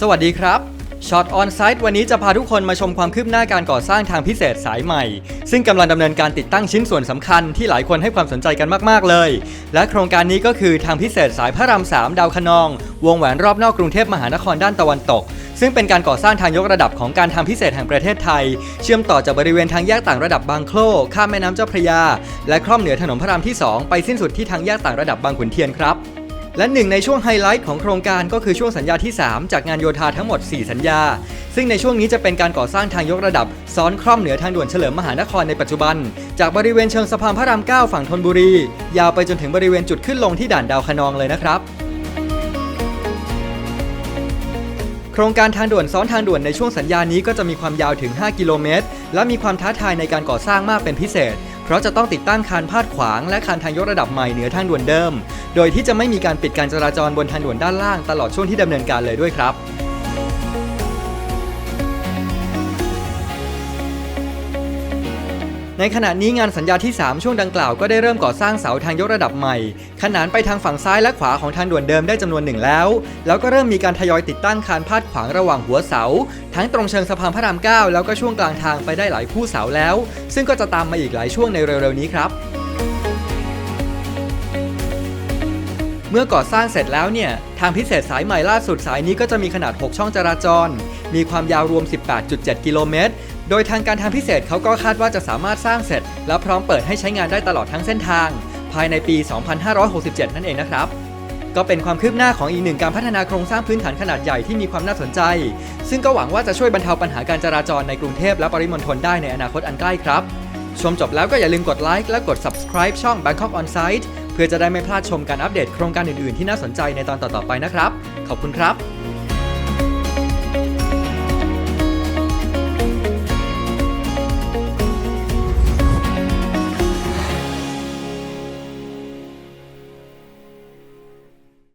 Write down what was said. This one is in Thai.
สวัสดีครับช็อตออนไซต์วันนี้จะพาทุกคนมาชมความคืบหน้าการก่อสร้างทางพิเศษสายใหม่ ซึ่งกำลังดำเนินการติดตั้งชิ้นส่วนสำคัญที่หลายคนให้ความสนใจกันมากๆเลย และโครงการนี้ก็คือทางพิเศษสายพระรามสามดาวคะนอง วงแหวนรอบนอกกรุงเทพมหานครด้านตะวันตก ซึ่งเป็นการก่อสร้างทางยกระดับของการทางพิเศษแห่งประเทศไทย เชื่อมต่อจากบริเวณทางแยกต่างระดับบางโคลข้ามแม่น้ำเจ้าพระยา และคล่อมเหนือถนนพระรามที่ 2 ไปสิ้นสุดที่ทางแยกต่างระดับบางขุนเทียนครับ และหนึ่งในช่วงไฮไลท์ของโครงการก็คือช่วงสัญญาที่ 3 จากงานโยธาทั้งหมด 4 สัญญา ซึ่งในช่วงนี้จะเป็นการก่อสร้างทางยกระดับ ซ้อนคล่อมเหนือทางด่วนเฉลิมมหานครในปัจจุบัน จากบริเวณเชิงสะพานพระราม 9 ฝั่งธนบุรี ยาวไปจนถึงบริเวณจุดขึ้นลงที่ด่านดาวคะนองเลยนะครับโครงการทางด่วนซ้อนทางด่วนในช่วงสัญญานี้ก็จะมีความยาวถึง 5 กิโลเมตร และมีความท้าทายในการก่อสร้างมากเป็นพิเศษ เพราะจะต้องติดตั้งคานพาดขวางและคานทางยกระดับใหม่เหนือทางด่วนเดิม โดยที่จะไม่มีการปิดการจราจรบนทางด่วนด้านล่างตลอดช่วงที่ดำเนินการเลยด้วยครับ ในขณะนี้งานสัญญาที่ 3 ช่วงดังกล่าวก็ได้เริ่มก่อสร้างเสาทางยกระดับใหม่ ขนานไปทางฝั่งซ้ายและขวาของทางด่วนเดิมได้จำนวนหนึ่งแล้ว แล้วก็เริ่มมีการทยอยติดตั้งคานพาดขวางระหว่างหัวเสา ทั้งตรงเชิงสะพานพระราม 9 แล้วก็ช่วงกลางทางไปได้หลายคู่เสาแล้ว ซึ่งก็จะตามมาอีกหลายช่วงในเร็วๆนี้ครับ เมื่อก่อสร้างเสร็จแล้วเนี่ย ทางพิเศษสายใหม่ล่าสุดสายนี้ก็จะมีขนาด 6 ช่องจราจร มีความยาวรวม 18.7 กิโลเมตร โดยทางการทางพิเศษเขาก็คาดว่าจะสามารถสร้างเสร็จ และพร้อมเปิดให้ใช้งานได้ตลอดทั้งเส้นทาง ภายในปี 2567 นั่นเองนะครับก็เป็นความคืบหน้าของอีกหนึ่งการพัฒนาโครงสร้างพื้นฐานขนาดใหญ่ที่มีความน่าสนใจ ซึ่งก็หวังว่าจะช่วยบรรเทาปัญหาการจราจรในกรุงเทพและปริมณฑลได้ในอนาคตอันใกล้ครับ ชมจบแล้วก็อย่าลืมกดไลค์และกด subscribe ช่อง Bangkok On Site เพื่อจะได้ไม่พลาดชมการอัปเดตโครงการอื่นๆ ที่น่าสนใจในตอนต่อๆไปนะครับ ขอบคุณครับ